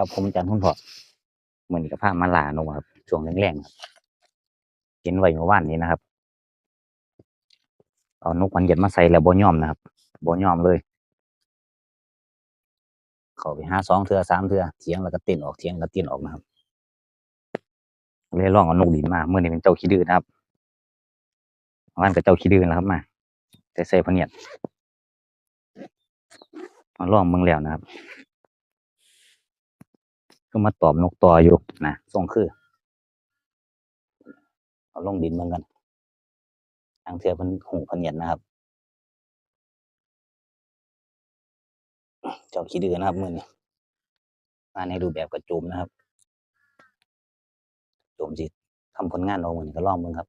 ครับ ผมอาจารย์คุณพ่อเหมือนกับผ้ามาลานกครับช่วงแรงๆครับเห็นไว้เมื่อวานนี้นะครับ เอานกมันเหยียดมาใส่แล้วบ่ยอมนะครับบ่ยอมเลย เขาไปห้าสองเทือสามเทือเถียงแล้วก็เต้นออกเถียงแล้วก็เต้นออกนะครับเลยลองเอานกดินมาเมื่อนี้เป็นเจ้าขี้ดื้อนะครับวันกับเจ้าขี้ดื้อนะครับมาแต่ใส่พเนียดมาลองเมืองแล้วนะครับ ก็มาตอบนกต่ออยู่นะส่งคือ เอาลงดินเหมือนกันทางเทือเพันหูพะเนียดนะครับ เจ้าขี้ดื้อนะครับมือนี้มาในรูปแบบกระจุมนะครับโจมจิตทำผลงานออกมือนี้ก็ลองมึงครับ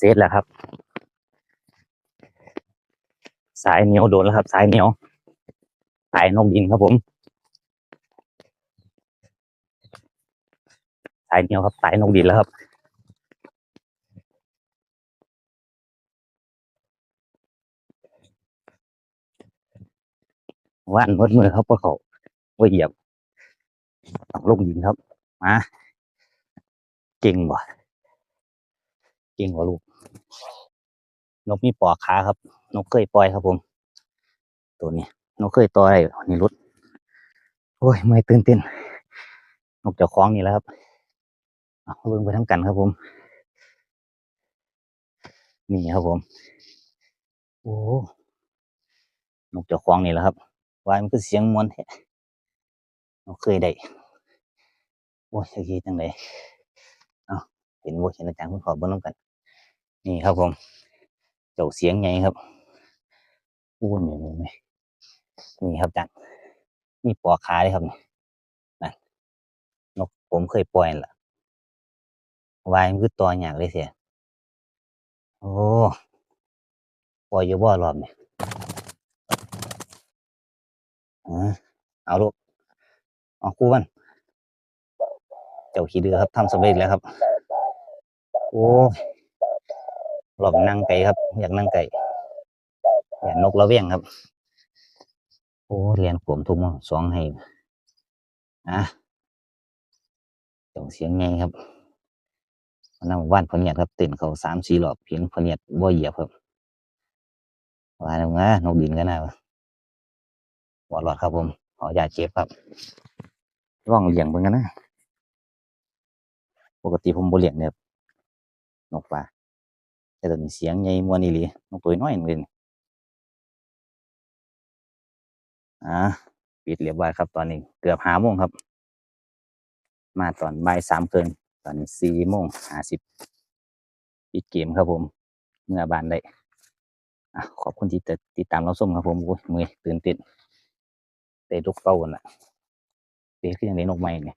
เซตแล้วครับ สายเหนียวโดนแล้วครับ สายเหนียว สายนกดินครับผม สายเหนียวครับ สายนกดินแล้วครับว่านมดมือครับพวกเขาว่าเหยียบต้องลงดินครับ มา เก่งบ่เก่งกว่าลูก นกมีปอกขาครับ นกเคยปล่อยครับผม ตัวนี้นกเคยต่อยนี่รุดโอ้ยไม่ตื่นเต้นนกเจ้าของนี่แล้วครับเอาเบิ่งไปทั้งกันครับผม นี่ครับผม โอ้นกเจ้าของนี่แหละครับวายมันคือเสียงมวนแท้นกเคยได้โอ้ยจะคิดจังไดเอาเห็นบ่เห็นอาจารย์คุณขอเบิ่งน้ำกัน นี่ครับผม เจ้าเสียงไงครับอู้นี่นี่นี่นี่ครับจารย์มีปอกขาเลยครับนี่นั่นนกผมเคยปล่อยนั่นล่ะวายมันคือตัวหยากเลยเสียโอ้ปล่อยอยู่บ่รอบนี่อ่าเอาลูกเอาคู่มันเจ้าขี้เดือครับทำสำเร็จแล้วครับ โอ้ รอบนั่งไก่ครับ อยากนั่งไก่อยากนกระเวียงครับ โอ้เรียนขวมทุ่มสองให้อะเจ้าเสียงไงครับนั่งว่านพเนียดครับเต้นเขาสามสี่รอบเพียงพเนียดบ่เหยียบครับว่าแล้วนะนกดินก็น่าหัวหลอดครับผมขอยาเจ็บครับร่องเลี้ยงเบิ่งกันนะ ปกติผมบ่เลี้ยงเนี่ยนกป่า แต่ตอนนี้เสียงใหญ่มวนอีหลีนกตัวน้อยนึงเลยอ่าปิดเรียบร้อยครับ ตอนนี้เกือบห้าโมงครับ มาตอนบ่ายสามเกินตอนนี้สี่โมงห้าสิบปิดเกมครับผม เมื่อบานได้อะขอบคุณที่ติดตามเราส้มครับผมโอ้ยมือตื่นเต้นเตะลูกเป้ากันละเตะขึ้นอย่างนี้นกใหม่เนี่ย